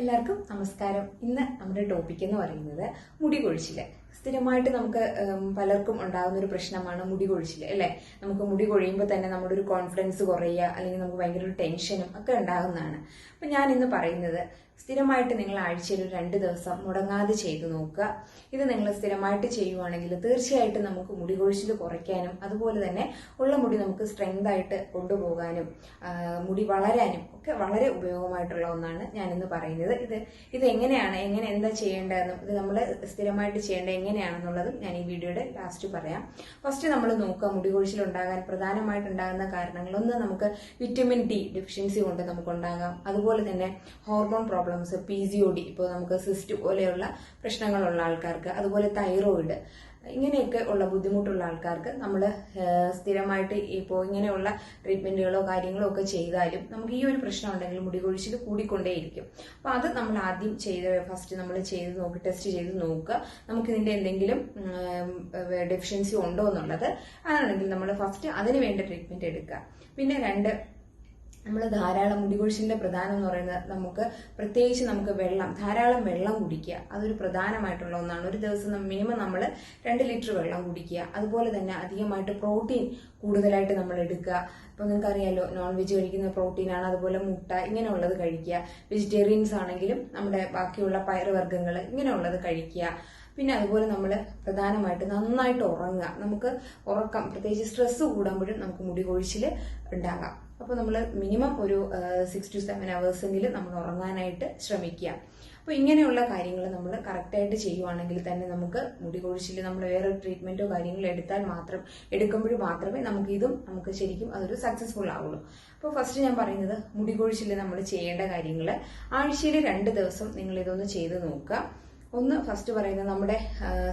എല്ലാവർക്കും നമസ്കാരം. ഇന്ന് നമ്മുടെ ടോപ്പിക് എന്ന് പറയുന്നത് മുടി കൊഴിച്ചിൽ. സ്ഥിരമായിട്ട് നമുക്ക് പലർക്കും ഉണ്ടാകുന്ന ഒരു പ്രശ്നമാണ് മുടി കൊഴിച്ചിൽ അല്ലെ? നമുക്ക് മുടി കൊഴിയുമ്പോൾ തന്നെ നമ്മുടെ ഒരു കോൺഫിഡൻസ് കുറയുക അല്ലെങ്കിൽ നമുക്ക് ഭയങ്കര ഒരു ടെൻഷനും ഒക്കെ ഉണ്ടാകുന്നതാണ്. അപ്പൊ ഞാൻ ഇന്ന് പറയുന്നത് സ്ഥിരമായിട്ട് നിങ്ങൾ ആഴ്ചയിൽ ഒരു രണ്ട് ദിവസം മുടങ്ങാതെ ചെയ്തു നോക്കുക. ഇത് നിങ്ങൾ സ്ഥിരമായിട്ട് ചെയ്യുവാണെങ്കിൽ തീർച്ചയായിട്ടും നമുക്ക് മുടി കൊഴിച്ചിൽ കുറയ്ക്കാനും അതുപോലെ തന്നെ ഉള്ള മുടി നമുക്ക് സ്ട്രെങ്ത് ആയിട്ട് കൊണ്ടുപോകാനും മുടി വളരാനും ഒക്കെ വളരെ ഉപയോഗമായിട്ടുള്ള ഒന്നാണ് ഞാനിന്ന് പറയുന്നത്. ഇത് ഇത് എങ്ങനെയാണ് എങ്ങനെ എന്താ ചെയ്യേണ്ടതെന്നും ഇത് നമ്മൾ സ്ഥിരമായിട്ട് ചെയ്യേണ്ടത് എങ്ങനെയാണെന്നുള്ളതും ഞാൻ ഈ വീഡിയോയുടെ ലാസ്റ്റ് പറയാം. ഫസ്റ്റ് നമ്മൾ നോക്കുക മുടി കൊഴിച്ചിൽ ഉണ്ടാകാൻ പ്രധാനമായിട്ടുണ്ടാകുന്ന കാരണങ്ങൾ ഒന്ന് നമുക്ക് വിറ്റമിൻ ഡി ഡെഫിഷ്യൻസി കൊണ്ട് നമുക്ക് ഉണ്ടാകാം. അതുപോലെ തന്നെ hormone problems P C O D ഇപ്പോൾ നമുക്ക് സിസ്റ്റ് പോലെയുള്ള പ്രശ്നങ്ങളുള്ള ആൾക്കാർക്ക്. അതുപോലെ തൈറോയിഡ് ഇങ്ങനെയൊക്കെ ഉള്ള ബുദ്ധിമുട്ടുള്ള ആൾക്കാർക്ക് നമ്മൾ സ്ഥിരമായിട്ട് ഇപ്പോൾ ഇങ്ങനെയുള്ള ട്രീറ്റ്മെന്റുകളോ കാര്യങ്ങളോ ഒക്കെ ചെയ്താലും നമുക്ക് ഈ ഒരു പ്രശ്നം ഉണ്ടെങ്കിൽ മുടി കൊഴിച്ചിൽ കൂടിക്കൊണ്ടേയിരിക്കും. അപ്പോൾ അത് നമ്മൾ ആദ്യം ചെയ്ത് ഫസ്റ്റ് നമ്മൾ ചെയ്ത് നോക്കി ടെസ്റ്റ് ചെയ്ത് നോക്കുക. നമുക്ക് ഇതിന്റെ എന്തെങ്കിലും ഡെഫിഷ്യൻസി ഉണ്ടോ എന്നുള്ളത്. അതാണെങ്കിൽ നമ്മൾ ഫസ്റ്റ് അതിന് വേണ്ട ട്രീറ്റ്മെന്റ് എടുക്കുക. പിന്നെ രണ്ട് നമ്മൾ ധാരാളം മുടികൊഴിച്ചിലിന്റെ പ്രധാനം എന്ന് പറയുന്നത് നമുക്ക് പ്രത്യേകിച്ച് നമുക്ക് വെള്ളം ധാരാളം വെള്ളം കുടിക്കുക. അതൊരു പ്രധാനമായിട്ടുള്ള ഒന്നാണ്. ഒരു ദിവസം മിനിമം നമ്മൾ രണ്ട് ലിറ്റർ വെള്ളം കുടിക്കുക. അതുപോലെ തന്നെ അധികമായിട്ട് പ്രോട്ടീൻ കൂടുതലായിട്ട് നമ്മൾ എടുക്കുക. ഇപ്പോൾ നിങ്ങൾക്ക് അറിയാലോ നോൺ വെജ് കഴിക്കുന്ന പ്രോട്ടീനാണ് അതുപോലെ മുട്ട ഇങ്ങനെയുള്ളത് കഴിക്കുക. വെജിറ്റേറിയൻസ് ആണെങ്കിലും നമ്മുടെ ബാക്കിയുള്ള പയറുവർഗങ്ങൾ ഇങ്ങനെയുള്ളത് കഴിക്കുക. പിന്നെ അതുപോലെ നമ്മൾ പ്രധാനമായിട്ട് നന്നായിട്ട് ഉറങ്ങുക. നമുക്ക് ഉറക്കം പ്രത്യേകിച്ച് സ്ട്രെസ് കൂടുമ്പോഴും നമുക്ക് മുടി കൊഴിച്ചിൽ ഉണ്ടാകാം. അപ്പോൾ നമ്മൾ മിനിമം ഒരു സിക്സ് ടു സെവൻ അവേഴ്സെങ്കിലും നമ്മൾ ഉറങ്ങാനായിട്ട് ശ്രമിക്കുക. അപ്പോൾ ഇങ്ങനെയുള്ള കാര്യങ്ങൾ നമ്മൾ കറക്റ്റായിട്ട് ചെയ്യുവാണെങ്കിൽ തന്നെ നമുക്ക് മുടി കൊഴിച്ചിൽ നമ്മൾ വേറെ ട്രീറ്റ്മെന്റോ കാര്യങ്ങളോ എടുത്താൽ മാത്രം എടുക്കുമ്പോൾ മാത്രമേ നമുക്ക് ഇതും നമുക്ക് ശരിക്കും അതൊരു സക്സസ്ഫുൾ ആവുള്ളൂ. അപ്പോൾ ഫസ്റ്റ് ഞാൻ പറയുന്നത് മുടി കൊഴിച്ചിൽ നമ്മൾ ചെയ്യേണ്ട കാര്യങ്ങൾ ആഴ്ചയിൽ രണ്ട് ദിവസം നിങ്ങൾ ഇതൊന്ന് ചെയ്ത് നോക്കുക. ഒന്ന് ഫസ്റ്റ് പറയുന്നത് നമ്മുടെ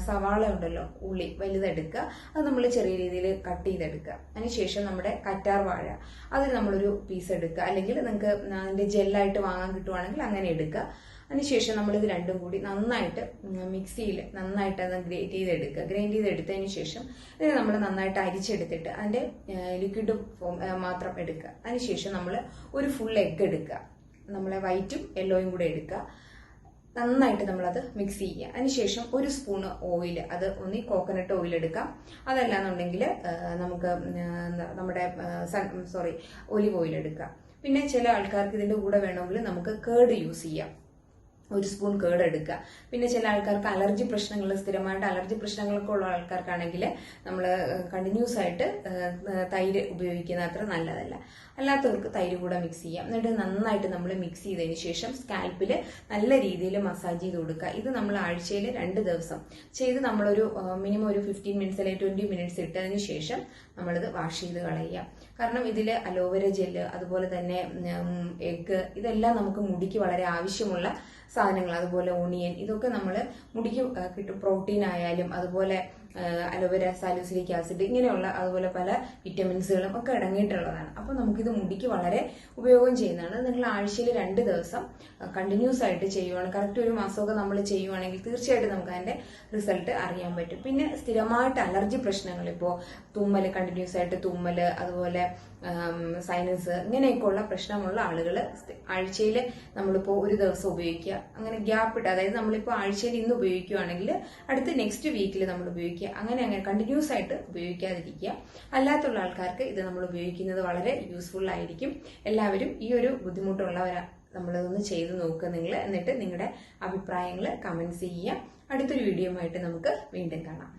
സവാള ഉണ്ടല്ലോ ഉള്ളി വലുതെടുക്കുക. അത് നമ്മൾ ചെറിയ രീതിയിൽ കട്ട് ചെയ്തെടുക്കുക. അതിനുശേഷം നമ്മുടെ കറ്റാർ വാഴ. അതിൽ നമ്മളൊരു പീസ് എടുക്കുക. അല്ലെങ്കിൽ നിങ്ങൾക്ക് അതിന്റെ ജെല്ലായിട്ട് വാങ്ങാൻ കിട്ടുവാണെങ്കിൽ അങ്ങനെ എടുക്കുക. അതിനുശേഷം നമ്മളിത് രണ്ടും കൂടി നന്നായിട്ട് മിക്സിയിൽ നന്നായിട്ട് അത് ഗ്രേറ്റ് ചെയ്തെടുക്കുക. ഗ്രൈൻഡ് ചെയ്തെടുത്തതിന് ശേഷം ഇതിനെ നമ്മൾ നന്നായിട്ട് അരിച്ചെടുത്തിട്ട് അതിന്റെ ലിക്വിഡ് ഫോം മാത്രം എടുക്കുക. അതിനുശേഷം നമ്മൾ ഒരു ഫുൾ എഗ്ഗ് എടുക്കുക. നമ്മളെ വൈറ്റും യെല്ലോയും കൂടെ എടുക്കുക. നന്നായിട്ട് നമ്മളത് മിക്സ് ചെയ്യുക. അതിനുശേഷം ഒരു സ്പൂൺ ഓയിൽ അത് ഒന്നി കോക്കനട്ട് ഓയിൽ എടുക്കാം. അതല്ലാന്നുണ്ടെങ്കിൽ നമുക്ക് നമ്മുടെ സോറി ഒലിവ് ഓയിൽ എടുക്കാം. പിന്നെ ചില ആൾക്കാർക്ക് ഇതിന്റെ കൂടെ വേണമെങ്കിൽ നമുക്ക് കേർഡ് യൂസ് ചെയ്യാം. ഒരു സ്പൂൺ കേട് എടുക്കുക പിന്നെ ചില ആൾക്കാർക്ക് അലർജി പ്രശ്നങ്ങൾ സ്ഥിരമായിട്ട് അലർജി പ്രശ്നങ്ങളൊക്കെ ഉള്ള ആൾക്കാർക്കാണെങ്കിൽ നമ്മൾ കണ്ടിന്യൂസ് ആയിട്ട് തൈര് ഉപയോഗിക്കുന്ന അത്ര നല്ലതല്ല. അല്ലാത്തവർക്ക് തൈര് കൂടെ മിക്സ് ചെയ്യാം. എന്നിട്ട് നന്നായിട്ട് നമ്മൾ മിക്സ് ചെയ്തതിന് ശേഷം സ്കാൽപ്പിൽ നല്ല രീതിയിൽ മസാജ് ചെയ്ത് കൊടുക്കുക. ഇത് നമ്മൾ ആഴ്ചയിൽ രണ്ട് ദിവസം. ചെയ്ത് നമ്മളൊരു മിനിമം ഒരു ഫിഫ്റ്റീൻ മിനിറ്റ്സ് അല്ലെങ്കിൽ ട്വന്റി മിനിറ്റ്സ് ഇട്ടതിന് ശേഷം നമ്മളിത് വാഷ് ചെയ്ത് കളയുക. കാരണം ഇതിൽ അലോവേര ജെല്ല് അതുപോലെ തന്നെ എഗ്ഗ് ഇതെല്ലാം നമുക്ക് മുടിക്ക് വളരെ ആവശ്യമുള്ള സാധനങ്ങൾ അതുപോലെ ഓണിയൻ ഇതൊക്കെ നമ്മൾ മുടിക്ക് കിട്ടും. പ്രോട്ടീൻ ആയാലും അതുപോലെ അലോവേര സാലിസിലിക് ആസിഡ് ഇങ്ങനെയുള്ള അതുപോലെ പല വിറ്റമിൻസുകളും ഒക്കെ അടങ്ങിയിട്ടുള്ളതാണ്. അപ്പോൾ നമുക്കിത് മുടിക്ക് വളരെ ഉപയോഗം ചെയ്യുന്നതാണ്. നിങ്ങൾ ആഴ്ചയിൽ രണ്ട് ദിവസം കണ്ടിന്യൂസ് ആയിട്ട് ചെയ്യുവാണ്. കറക്റ്റ് ഒരു മാസമൊക്കെ നമ്മൾ ചെയ്യുവാണെങ്കിൽ തീർച്ചയായിട്ടും നമുക്ക് അതിന്റെ റിസൾട്ട് അറിയാൻ പറ്റും. പിന്നെ സ്ഥിരമായിട്ട് അലർജി പ്രശ്നങ്ങൾ ഇപ്പോൾ തുമ്മൽ കണ്ടിന്യൂസ് ആയിട്ട് തുമ്മൽ അതുപോലെ സൈനസ് ഇങ്ങനെയൊക്കെയുള്ള പ്രശ്നമുള്ള ആളുകൾ ആഴ്ചയിൽ നമ്മളിപ്പോൾ ഒരു ദിവസം ഉപയോഗിക്കുക. അങ്ങനെ ഗ്യാപ്പ് ഇട്ട് അതായത് നമ്മളിപ്പോൾ ആഴ്ചയിൽ ഇന്ന് ഉപയോഗിക്കുകയാണെങ്കിൽ അടുത്ത നെക്സ്റ്റ് വീക്കിൽ നമ്മൾ ഉപയോഗിക്കുക. അങ്ങനെ അങ്ങനെ കണ്ടിന്യൂസ് ആയിട്ട് ഉപയോഗിക്കാതിരിക്കുക. അല്ലാത്തുള്ള ആൾക്കാർക്ക് ഇത് നമ്മൾ ഉപയോഗിക്കുന്നത് വളരെ യൂസ്ഫുൾ ആയിരിക്കും. എല്ലാവരും ഈ ഒരു ബുദ്ധിമുട്ടുള്ളവരാ നമ്മളതൊന്ന് ചെയ്ത് നോക്കുക നിങ്ങൾ എന്നിട്ട് നിങ്ങളുടെ അഭിപ്രായങ്ങൾ കമൻസ് ചെയ്യുക. അടുത്തൊരു വീഡിയോ ആയിട്ട് നമുക്ക് വീണ്ടും കാണാം.